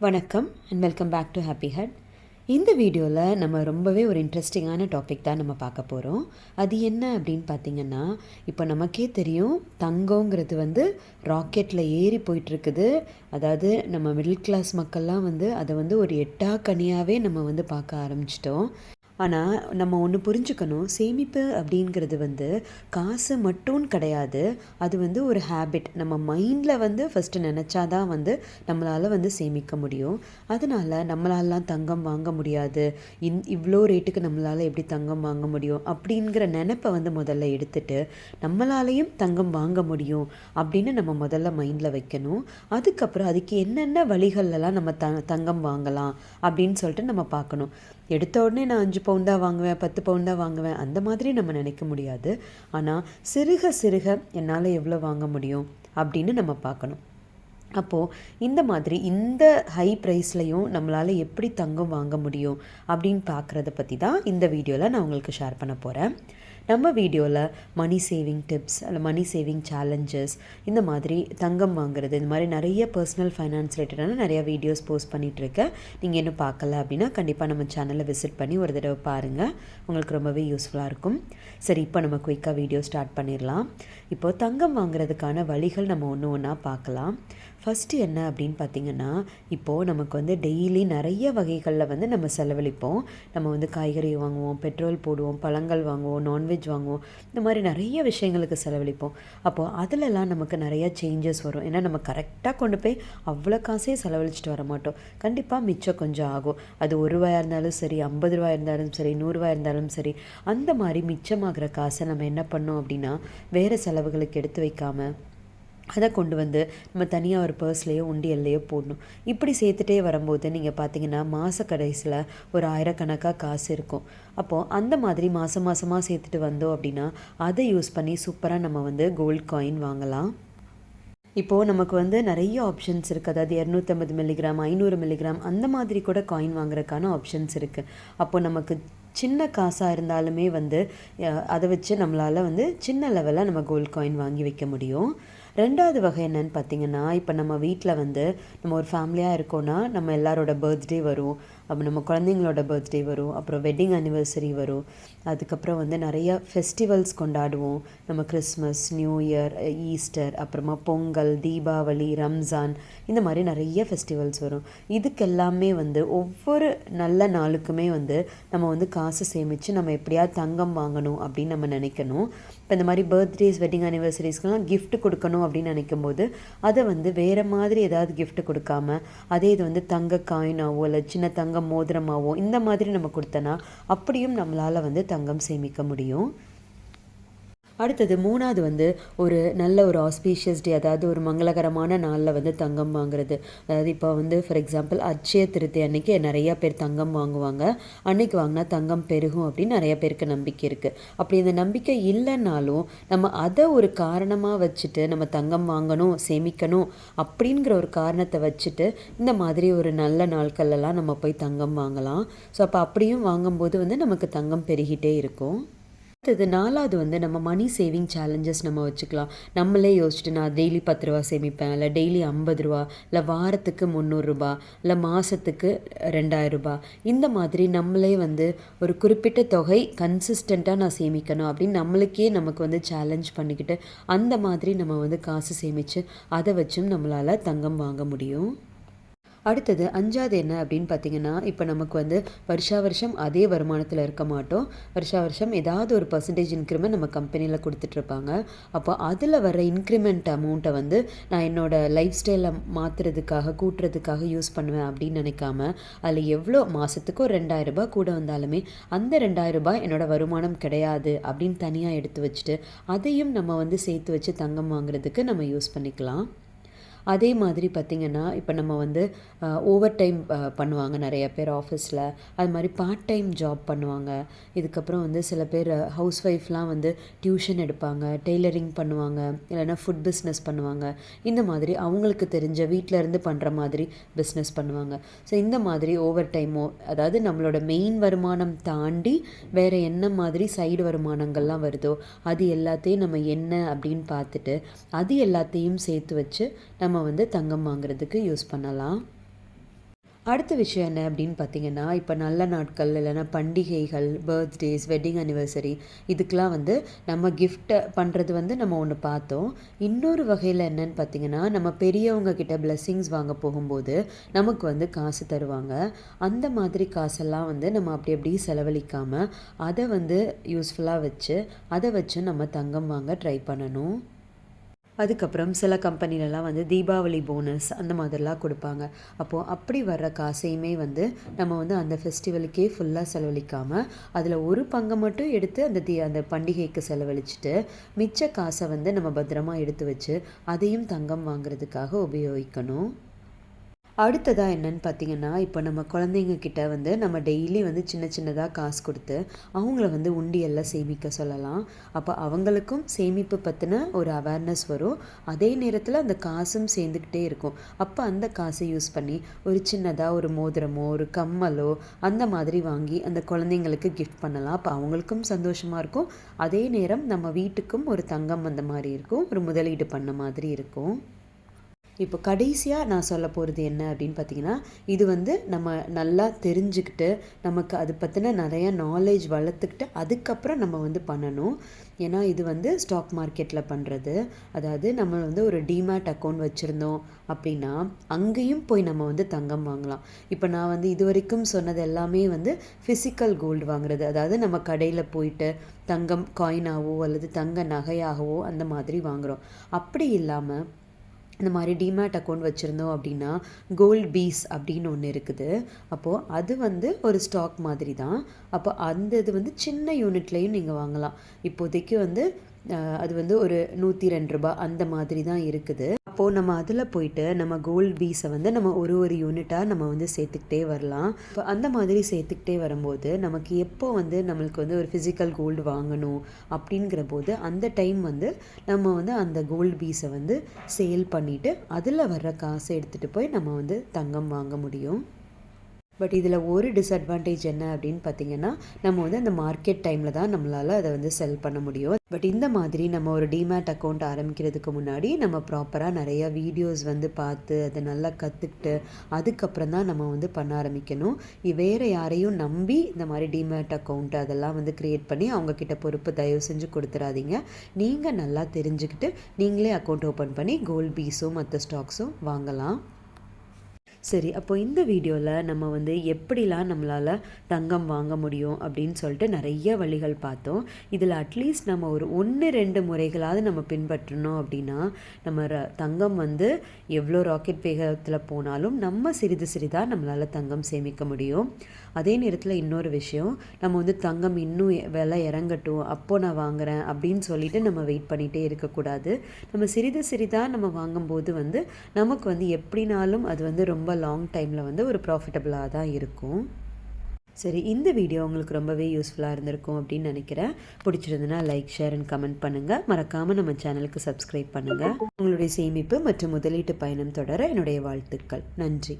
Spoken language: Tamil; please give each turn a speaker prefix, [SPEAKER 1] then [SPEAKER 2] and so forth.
[SPEAKER 1] வணக்கம் and welcome back to happy hut இந்த வீடியோவில் நம்ம ரொம்பவே ஒரு இன்ட்ரெஸ்டிங்கான டாபிக் தான் நம்ம பார்க்க போகிறோம் அது என்ன அப்படின்னு பார்த்தீங்கன்னா இப்போ நமக்கே தெரியும் தங்கங்கிறது வந்து ராக்கெட்டில் ஏறி போயிட்டுருக்குது. அதாவது நம்ம மிடில் கிளாஸ் மக்கள்லாம் வந்து அதை வந்து ஒரு எட்டா கனியாகவே நம்ம வந்து பார்க்க ஆரம்பிச்சிட்டோம். ஆனால் நம்ம ஒன்று புரிஞ்சுக்கணும். சேமிப்பு அப்படிங்கிறது வந்து காசு மட்டும் கிடையாது. அது வந்து ஒரு ஹேபிட் நம்ம மைண்டில் வந்து ஃபஸ்ட்டு நினச்சாதான் வந்து நம்மளால் வந்து சேமிக்க முடியும். அதனால் நம்மளாலாம் தங்கம் வாங்க முடியாது. இன் இவ்வளோ ரேட்டுக்கு நம்மளால் எப்படி தங்கம் வாங்க முடியும்? அப்படிங்கிற நினப்பை வந்து முதல்ல எடுத்துட்டு நம்மளாலையும் தங்கம் வாங்க முடியும் அப்படின்னு நம்ம முதல்ல மைண்டில் வைக்கணும். அதுக்கப்புறம் அதுக்கு என்னென்ன வழிகள்லாம் நம்ம த தங்கம் வாங்கலாம் அப்படின்னு சொல்லிட்டு நம்ம பார்க்கணும். எடுத்த உடனே நான் அஞ்சு பவுண்டாக வாங்குவேன் பத்து பவுண்டாக வாங்குவேன் அந்த மாதிரி நம்ம நினைக்க முடியாது. ஆனால் சிறுக சிறுக என்னால் எவ்வளோ வாங்க முடியும் அப்படின்னு நம்ம பார்க்கணும். அப்போது இந்த மாதிரி இந்த ஹை ப்ரைஸ்லையும் நம்மளால் எப்படி தங்கம் வாங்க முடியும் அப்படின்னு பார்க்குறத பற்றி தான் இந்த வீடியோவில் நான் உங்களுக்கு ஷேர் பண்ண போகிறேன் நம்ம வீடியோவில் மணி சேவிங் டிப்ஸ் அல்ல மணி சேவிங் சேலஞ்சஸ் இந்த மாதிரி தங்கம் வாங்குறது இந்த மாதிரி நிறைய பர்சனல் ஃபைனான்ஸ் ரிலேட்டடான நிறைய வீடியோஸ் போஸ்ட் பண்ணிகிட்ருக்கேன் நீங்கள் இன்னும் பார்க்கல அப்படின்னா கண்டிப்பாக நம்ம சேனலை விசிட் பண்ணி ஒரு தடவை பாருங்கள் உங்களுக்கு ரொம்பவே யூஸ்ஃபுல்லாக இருக்கும். சரி இப்போ நம்ம குயிக்காக வீடியோ ஸ்டார்ட் பண்ணிடலாம். இப்போது தங்கம் வாங்குறதுக்கான வழிகள் நம்ம ஒன்று ஒன்றா பார்க்கலாம் ஃபஸ்ட்டு என்ன அப்படின்னு பார்த்திங்கன்னா இப்போது நமக்கு வந்து டெய்லி நிறைய வகைகளில் வந்து நம்ம செலவழிப்போம். நம்ம வந்து காய்கறி வாங்குவோம் பெட்ரோல் போடுவோம் பழங்கள் வாங்குவோம் நான்வெஜ் வாங்குவோம். இந்த மாதிரி நிறைய விஷயங்களுக்கு செலவழிப்போம். அப்போது அதிலலாம் நமக்கு நிறைய சேஞ்சஸ் வரும். ஏன்னா நம்ம கரெக்டாக கொண்டு போய் அவ்வளோ காசே செலவழிச்சிட்டு வர மாட்டோம். கண்டிப்பாக மிச்சம் கொஞ்சம் ஆகும். அது ஒரு ரூபாயாக இருந்தாலும் சரி ஐம்பது ரூபாய் இருந்தாலும் சரி நூறுரூவா இருந்தாலும் சரி அந்த மாதிரி மிச்சமாகிற காசை நம்ம என்ன பண்ணோம் அப்படின்னா வேறு செலவுகளுக்கு எடுத்து வைக்காமல் அதை கொண்டு வந்து நம்ம தனியாக ஒரு பர்ஸ்லேயோ உண்டியல்லையோ போடணும். இப்படி சேர்த்துட்டே வரும்போது நீங்கள் பார்த்தீங்கன்னா மாத கடைசியில் ஒரு ஆயிரக்கணக்காக காசு இருக்கும். அப்போது அந்த மாதிரி மாதம் மாதமாக சேர்த்துட்டு வந்தோம் அப்படின்னா அதை யூஸ் பண்ணி சூப்பராக நம்ம வந்து கோல்ட் காயின் வாங்கலாம். இப்போது நமக்கு வந்து நிறைய ஆப்ஷன்ஸ் இருக்குது அதாவது இரநூத்தம்பது மில்லிகிராம் ஐநூறு மில்லிகிராம் அந்த மாதிரி கூட காயின் வாங்குறதுக்கான ஆப்ஷன்ஸ் இருக்குது அப்போது நமக்கு சின்ன காசாக இருந்தாலுமே வந்து அதை வச்சு நம்மளால் வந்து சின்ன லெவலில் நம்ம கோல்ட் காயின் வாங்கி வைக்க முடியும். ரெண்டாவது வகை என்னன்னு பார்த்தீங்கன்னா இப்போ நம்ம வீட்டில் வந்து நம்ம ஒரு ஃபேமிலியாக இருக்கோன்னா நம்ம எல்லாரோட பர்த்டே வரும். அப்போ நம்ம குழந்தைங்களோட பர்த்டே வரும் அப்புறம் வெட்டிங் அனிவர்சரி வரும். அதுக்கப்புறம் வந்து நிறைய ஃபெஸ்டிவல்ஸ் கொண்டாடுவோம். நம்ம கிறிஸ்மஸ் நியூ இயர் ஈஸ்டர் அப்புறமா பொங்கல் தீபாவளி ரம்ஜான் இந்த மாதிரி நிறைய ஃபெஸ்டிவல்ஸ் வரும். இதுக்கெல்லாமே வந்து ஒவ்வொரு நல்ல நாளுக்குமே வந்து நம்ம வந்து காசு சேமித்து நம்ம எப்படியாவது தங்கம் வாங்கணும் அப்படின்னு நம்ம நினைக்கணும். இப்போ இந்த மாதிரி பர்த்டேஸ் வெட்டிங் அனிவர்சரிஸ்க்கெலாம் கிஃப்ட் கொடுக்கணும் அப்படின்னு நினைக்கும் போது அதை வந்து வேறு மாதிரி ஏதாவது கிஃப்ட் கொடுக்காம அதே இது வந்து தங்க காயினாவோ இல்லை சின்ன தங்க மோதிரமாவோ இந்த மாதிரி நம்ம கொடுத்தனா அப்படியும் நம்மளால் வந்து தங்கம் சேமிக்க முடியும். அடுத்தது மூணாவது வந்து ஒரு நல்ல ஒரு ஆஸ்பீஷியஸ் டே அதாவது ஒரு மங்களகரமான நாளில் வந்து தங்கம் வாங்குறது. அதாவது இப்போ வந்து ஃபார் எக்ஸாம்பிள் அச்சய திருத்தி அன்னைக்கு நிறையா பேர் தங்கம் வாங்குவாங்க. அன்னைக்கு வாங்கினா தங்கம் பெருகும் அப்படின்னு நிறைய பேருக்கு நம்பிக்கை இருக்குது அப்படி இந்த நம்பிக்கை இல்லைன்னாலும் நம்ம அதை ஒரு காரணமாக வச்சுட்டு நம்ம தங்கம் வாங்கணும் சேமிக்கணும் அப்படிங்கிற ஒரு காரணத்தை வச்சுட்டு இந்த மாதிரி ஒரு நல்ல நாட்கள்லாம் நம்ம போய் தங்கம் வாங்கலாம். ஸோ அப்போ அப்படியும் வாங்கும்போது வந்து நமக்கு தங்கம் பெருகிட்டே இருக்கும். அடுத்தது நாலாவது வந்து நம்ம மணி சேவிங் சேலஞ்சஸ் நம்ம வச்சுக்கலாம். நம்மளே யோசிச்சுட்டு நான் டெய்லி பத்து ரூபா சேமிப்பேன் இல்லை டெய்லி ஐம்பது ரூபா இல்லை வாரத்துக்கு முந்நூறுரூபா இல்லை மாதத்துக்கு ரெண்டாயிரரூபா இந்த மாதிரி நம்மளே வந்து ஒரு குறிப்பிட்ட தொகை கன்சிஸ்டண்ட்டாக நான் சேமிக்கணும் அப்படின்னு நம்மளுக்கே நமக்கு வந்து சேலஞ்ச் பண்ணிக்கிட்டு அந்த மாதிரி நம்ம வந்து காசு சேமித்து அதை வச்சும் நம்மளால் தங்கம் வாங்க முடியும். அடுத்தது அஞ்சாவது என்ன அப்படின்னு பார்த்தீங்கன்னா இப்போ நமக்கு வந்து வருஷா வருஷம் அதே வருமானத்தில் இருக்க மாட்டோம். வருஷா வருஷம் ஏதாவது ஒரு பர்சன்டேஜ் இன்க்ரிமெண்ட் நம்ம கம்பெனியில் கொடுத்துட்ருப்பாங்க. அப்போ அதில் வர இன்க்ரிமெண்ட் அமௌண்ட்டை வந்து நான் என்னோடய லைஃப் ஸ்டைலை மாற்றுறதுக்காக கூட்டுறதுக்காக யூஸ் பண்ணுவேன் அப்படின்னு நினைக்காம அதில் எவ்வளோ மாதத்துக்கு ஒரு ரெண்டாயிரரூபா கூட வந்தாலுமே அந்த ரெண்டாயிரரூபா என்னோடய வருமானம் கிடையாது அப்படின்னு தனியாக எடுத்து வச்சுட்டு அதையும் நம்ம வந்து சேர்த்து வச்சு தங்கம் வாங்குறதுக்கு நம்ம யூஸ் பண்ணிக்கலாம். அதே மாதிரி பார்த்திங்கன்னா இப்போ நம்ம வந்து ஓவர் டைம் பண்ணுவாங்க நிறைய பேர் ஆஃபீஸில் அது மாதிரி பார்ட் டைம் ஜாப் பண்ணுவாங்க. இதுக்கப்புறம் வந்து சில பேர் ஹவுஸ் ஒய்ஃப்லாம் வந்து டியூஷன் எடுப்பாங்க டெய்லரிங் பண்ணுவாங்க இல்லைனா ஃபுட் பிஸ்னஸ் பண்ணுவாங்க. இந்த மாதிரி அவங்களுக்கு தெரிஞ்ச வீட்டில் இருந்து பண்ணுற மாதிரி பிஸ்னஸ் பண்ணுவாங்க. ஸோ இந்த மாதிரி ஓவர் டைமோ அதாவது நம்மளோட மெயின் வருமானம் தாண்டி வேறு என்ன மாதிரி சைடு வருமானங்கள்லாம் வருதோ அது எல்லாத்தையும் நம்ம என்ன அப்படின்னு பார்த்துட்டு அது எல்லாத்தையும் சேர்த்து வச்சு நம்ம நம்ம வந்து தங்கம் வாங்குறதுக்கு யூஸ் பண்ணலாம். அடுத்த விஷயம் என்ன அப்படின்னு பார்த்தீங்கன்னா இப்போ நல்ல நாட்கள் இல்லைன்னா பண்டிகைகள் பர்த்டேஸ் வெட்டிங் அனிவர்சரி இதுக்கெலாம் வந்து நம்ம கிஃப்ட்டை பண்ணுறது வந்து நம்ம ஒன்று பார்த்தோம். இன்னொரு வகையில் என்னன்னு பார்த்தீங்கன்னா நம்ம பெரியவங்க கிட்ட பிளெஸ்ஸிங்ஸ் வாங்க போகும்போது நமக்கு வந்து காசு தருவாங்க. அந்த மாதிரி காசெல்லாம் வந்து நம்ம அப்படி அப்படி செலவழிக்காமல் அதை வந்து யூஸ்ஃபுல்லாக வச்சு அதை வச்சு நம்ம தங்கம் வாங்க ட்ரை பண்ணணும். அதுக்கப்புறம் சில கம்பெனிலலாம் வந்து தீபாவளி போனஸ் அந்த மாதிரிலாம் கொடுப்பாங்க. அப்போது அப்படி வர்ற காசையுமே வந்து நம்ம வந்து அந்த ஃபெஸ்டிவலுக்கே ஃபுல்லாக செலவழிக்காமல் அதில் ஒரு பங்கை மட்டும் எடுத்து அந்த தீ அந்த பண்டிகைக்கு செலவழிச்சிட்டு மிச்ச காசை வந்து நம்ம பத்திரமா எடுத்து வச்சு அதையும் தங்கம் வாங்குறதுக்காக உபயோகிக்கணும். அடுத்ததாக என்னன்னு பார்த்தீங்கன்னா இப்போ நம்ம குழந்தைங்க கிட்ட வந்து நம்ம டெய்லி வந்து சின்ன சின்னதாக காசு கொடுத்து அவங்கள வந்து உண்டியெல்லாம் சேமிக்க சொல்லலாம். அப்போ அவங்களுக்கும் சேமிப்பு பற்றின ஒரு அவேர்னஸ் வரும். அதே நேரத்தில் அந்த காசும் சேர்ந்துக்கிட்டே இருக்கும். அப்போ அந்த காசை யூஸ் பண்ணி ஒரு சின்னதாக ஒரு மோதிரமோ ஒரு கம்மலோ அந்த மாதிரி வாங்கி அந்த குழந்தைங்களுக்கு கிஃப்ட் பண்ணலாம். அப்போ அவங்களுக்கும் சந்தோஷமாக இருக்கும். அதே நேரம் நம்ம வீட்டுக்கும் ஒரு தங்கம் அந்த மாதிரி இருக்கும். ஒரு முதலீடு பண்ண மாதிரி இருக்கும். இப்போ கடைசியாக நான் சொல்ல போகிறது என்ன அப்படின்னு பார்த்தீங்கன்னா இது வந்து நம்ம நல்லா தெரிஞ்சுக்கிட்டு நமக்கு அது பற்றின நிறைய நாலேஜ் வளர்த்துக்கிட்டு அதுக்கப்புறம் நம்ம வந்து பண்ணணும். ஏன்னா இது வந்து ஸ்டாக் மார்க்கெட்டில் பண்ணுறது அதாவது நம்ம வந்து ஒரு டிமேட் அக்கௌண்ட் வச்சுருந்தோம் அப்படின்னா அங்கேயும் போய் நம்ம வந்து தங்கம் வாங்கலாம். இப்போ நான் வந்து இது வரைக்கும் சொன்னது எல்லாமே வந்து ஃபிசிக்கல் கோல்டு வாங்குறது. அதாவது நம்ம கடையில் போயிட்டு தங்கம் காயினாகவோ அல்லது தங்க நகையாகவோ அந்த மாதிரி வாங்குகிறோம் அப்படி இல்லாமல் இந்த மாதிரி டிமேட் அக்கௌண்ட் வச்சுருந்தோம் அப்படின்னா கோல்ட் பீஸ் அப்படின்னு ஒன்று இருக்குது. அப்போது அது வந்து ஒரு ஸ்டாக் மாதிரி தான் அப்போ அந்த இது வந்து சின்ன யூனிட்லேயும் நீங்கள் வாங்கலாம். இப்போதைக்கு வந்து அது வந்து ஒரு நூற்றி ரெண்டு ரூபா அந்த மாதிரி தான் இருக்குது. அப்போது நம்ம அதில் போயிட்டு நம்ம கோல்ட் பீஸை வந்து நம்ம ஒரு ஒரு யூனிட்டாக நம்ம வந்து சேர்த்துக்கிட்டே வரலாம். இப்போ அந்த மாதிரி சேர்த்துக்கிட்டே வரும்போது நமக்கு எப்போ வந்து நம்மளுக்கு வந்து ஒரு ஃபிசிக்கல் கோல்டு வாங்கணும் அப்படிங்கிற போது அந்த டைம் வந்து நம்ம வந்து அந்த கோல்டு பீஸை வந்து சேல் பண்ணிவிட்டு அதில் வர்ற காசை எடுத்துகிட்டு போய் நம்ம வந்து தங்கம் வாங்க முடியும். பட் இதில் ஒரு டிஸ்அட்வான்டேஜ் என்ன அப்படின்னு பார்த்தீங்கன்னா நம்ம வந்து அந்த மார்க்கெட் டைமில் தான் நம்மளால் அதை வந்து செல் பண்ண முடியும். பட் இந்த மாதிரி நம்ம ஒரு டிமேட் அக்கௌண்ட் ஆரம்பிக்கிறதுக்கு முன்னாடி நம்ம ப்ராப்பராக நிறைய வீடியோஸ் வந்து பார்த்து அதை நல்லா கற்றுக்கிட்டு அதுக்கப்புறம் தான் நம்ம வந்து பண்ண ஆரம்பிக்கணும். வேறு யாரையும் நம்பி இந்த மாதிரி டிமேட் அக்கௌண்ட் அதெல்லாம் வந்து க்ரியேட் பண்ணி அவங்கக்கிட்ட பொறுப்பு தயவு செஞ்சு கொடுத்துடாதீங்க நீங்கள் நல்லா தெரிஞ்சுக்கிட்டு நீங்களே அக்கௌண்ட் ஓப்பன் பண்ணி கோல்ட் பீஸும் மற்ற ஸ்டாக்ஸும் வாங்கலாம். சரி அப்போ இந்த வீடியோவில் நம்ம வந்து எப்படிலாம் நம்மளால் தங்கம் வாங்க முடியும் அப்படின்னு சொல்லிட்டு நிறைய வழிகள் பார்த்தோம். இதில் அட்லீஸ்ட் நம்ம ஒரு ஒன்று ரெண்டு முறைகளாவது நம்ம பின்பற்றணும் அப்படின்னா நம்ம தங்கம் வந்து எவ்வளோ ராக்கெட் வேகத்தில் போனாலும் நம்ம சிறிது சிறிதாக நம்மளால் தங்கம் சேமிக்க முடியும். அதே நேரத்தில் இன்னொரு விஷயம் நம்ம வந்து தங்கம் இன்னும் விலை இறங்கட்டும் அப்போது நான் வாங்குகிறேன் அப்படின்னு சொல்லிட்டு நம்ம வெயிட் பண்ணிகிட்டே இருக்கக்கூடாது நம்ம சிறிது சிறிதாக நம்ம வாங்கும்போது வந்து நமக்கு வந்து எப்படினாலும் அது வந்து ரொம்ப லாங் டைமில் வந்து ஒரு ப்ராஃபிட்டபுளாக தான் இருக்கும். சரி இந்த வீடியோ உங்களுக்கு ரொம்பவே யூஸ்ஃபுல்லாக இருந்திருக்கும் அப்படின்னு நினைக்கிறேன். பிடிச்சிருந்ததுன்னா லைக் ஷேர் அண்ட் கமெண்ட் பண்ணுங்கள் மறக்காமல் நம்ம சேனலுக்கு சப்ஸ்கிரைப் பண்ணுங்கள் உங்களுடைய சேமிப்பு மற்றும் முதலீட்டு பயணம் தொடர என்னுடைய வாழ்த்துக்கள். நன்றி.